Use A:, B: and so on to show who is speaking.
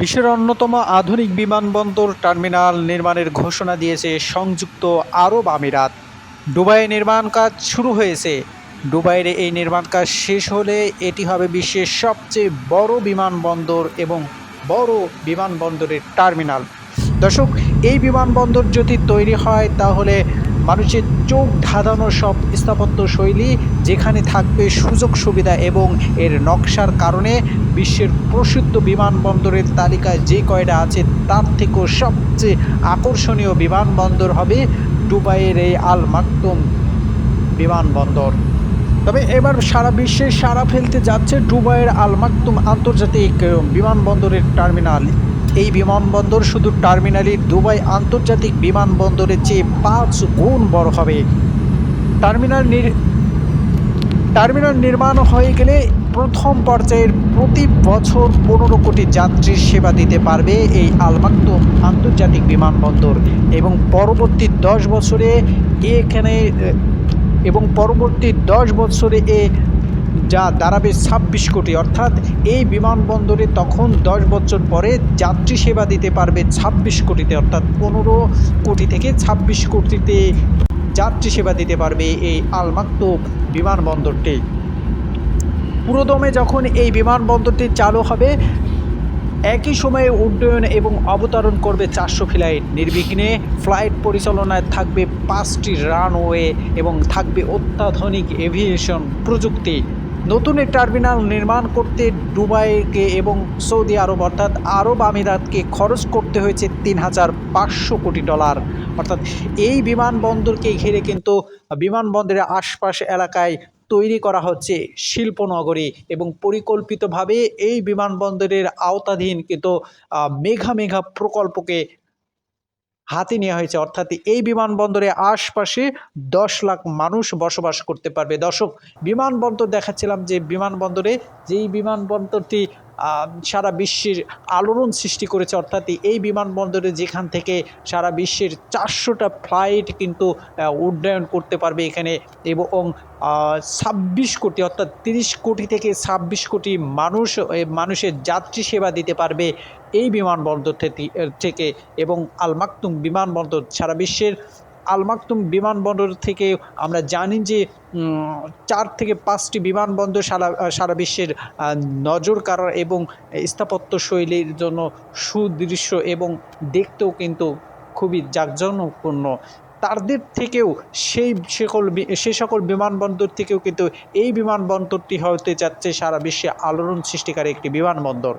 A: বিশ্বের অন্যতম আধুনিক বিমানবন্দর টার্মিনাল নির্মাণের ঘোষণা দিয়েছে সংযুক্ত আরব আমিরাত। দুবাইয়ে নির্মাণ কাজ শুরু হয়েছে। দুবাইয়ের এই নির্মাণ কাজ শেষ হলে এটি হবে বিশ্বের সবচেয়ে বড় বিমানবন্দর এবং বড় বিমানবন্দরের টার্মিনাল। দর্শক, এই বিমানবন্দর যদি তৈরি হয় তাহলে মানুষের চোখ ধাঁধানো সব স্থাপত্য শৈলী যেখানে থাকবে সুযোগ সুবিধা এবং এর নকশার কারণে বিশ্বের প্রসিদ্ধ বিমানবন্দরের তালিকায় যে কয়টা আছে তার থেকেও সবচেয়ে আকর্ষণীয় বিমানবন্দর হবে দুবাইয়ের এই আল মাকতুম বিমানবন্দর। তবে এবার সারা বিশ্বে সারা ফেলতে যাচ্ছে দুবাইয়ের আল মাকতুম আন্তর্জাতিক বিমানবন্দরের টার্মিনাল। এই বিমানবন্দর শুধু টার্মিনালই দুবাই আন্তর্জাতিক বিমানবন্দরের চেয়ে পাঁচ গুণ বড় হবে। টার্মিনাল টার্মিনাল নির্মাণ হয়ে গেলে প্রথম পর্যায়ের প্রতি বছর পনেরো কোটি যাত্রীর সেবা দিতে পারবে এই আলমাক্তুম আন্তর্জাতিক বিমানবন্দর এবং পরবর্তী দশ বছরে এখানে, এবং পরবর্তী দশ বছরে এ যা দাঁড়াবে ছাব্বিশ কোটি। অর্থাৎ এই বিমানবন্দরে তখন দশ বছর পরে যাত্রী সেবা দিতে পারবে ছাব্বিশ কোটিতে। অর্থাৎ পনেরো কোটি থেকে ছাব্বিশ কোটিতে যাত্রী সেবা দিতে পারবে এই আলমাক্তুম বিমানবন্দরটি। পুরোদমে যখন এই বিমানবন্দরটি চালু হবে, একই সময়ে উড্ডয়ন এবং অবতরণ করবে চারশো ফ্লাইট। নির্বিঘ্নে ফ্লাইট পরিচালনায় থাকবে পাঁচটি রানওয়ে এবং থাকবে অত্যাধুনিক এভিয়েশন প্রযুক্তি। নতুন এই টার্মিনাল নির্মাণ করতে দুবাইকে এবং সৌদি আরব, অর্থাৎ আরব আমিরাতকে খরচ করতে হয়েছে তিন হাজার পাঁচশো কোটি ডলার। অর্থাৎ এই বিমানবন্দরকে ঘিরে কিন্তু বিমানবন্দরের আশপাশ এলাকায় তৈরি করা হচ্ছে শিল্পনগরী এবং পরিকল্পিতভাবে এই বিমানবন্দরের আওতাধীন কিন্তু মেঘা মেঘা প্রকল্পকে হাতে নেওয়া হয়েছে। অর্থাৎ এই বিমানবন্দরে আশপাশে দশ লাখ মানুষ বসবাস করতে পারবে। দর্শক, বিমানবন্দর দেখাচ্ছিলাম যে বিমানবন্দরে, যেই বিমানবন্দরটি সারা বিশ্বের আলোড়ন সৃষ্টি করেছে, অর্থাৎ এই বিমানবন্দরে যেখান থেকে সারা বিশ্বের চারশোটা ফ্লাইট কিন্তু উড্ডয়ন করতে পারবে এখানে এবং ছাব্বিশ কোটি, অর্থাৎ তিরিশ কোটি থেকে ছাব্বিশ কোটি মানুষ মানুষের যাত্রী সেবা দিতে পারবে এই বিমানবন্দর থেকে এবং আলমাকতুম বিমানবন্দর সারা বিশ্বের আলমাকতুম বিমানবন্দর থেকে আমরা জানি যে চার থেকে পাঁচটি বিমানবন্দর সারা সারা বিশ্বের নজর কাড়ার এবং স্থাপত্য শৈলীর জন্য সুদৃশ্য এবং দেখতেও কিন্তু খুবই জাঁকজমকপূর্ণ। তাদের থেকেও সেই সকল সে সকল বিমানবন্দর থেকেও কিন্তু এই বিমানবন্দরটি হতে যাচ্ছে সারা বিশ্বে আলোড়ন সৃষ্টিকারী একটি বিমানবন্দর।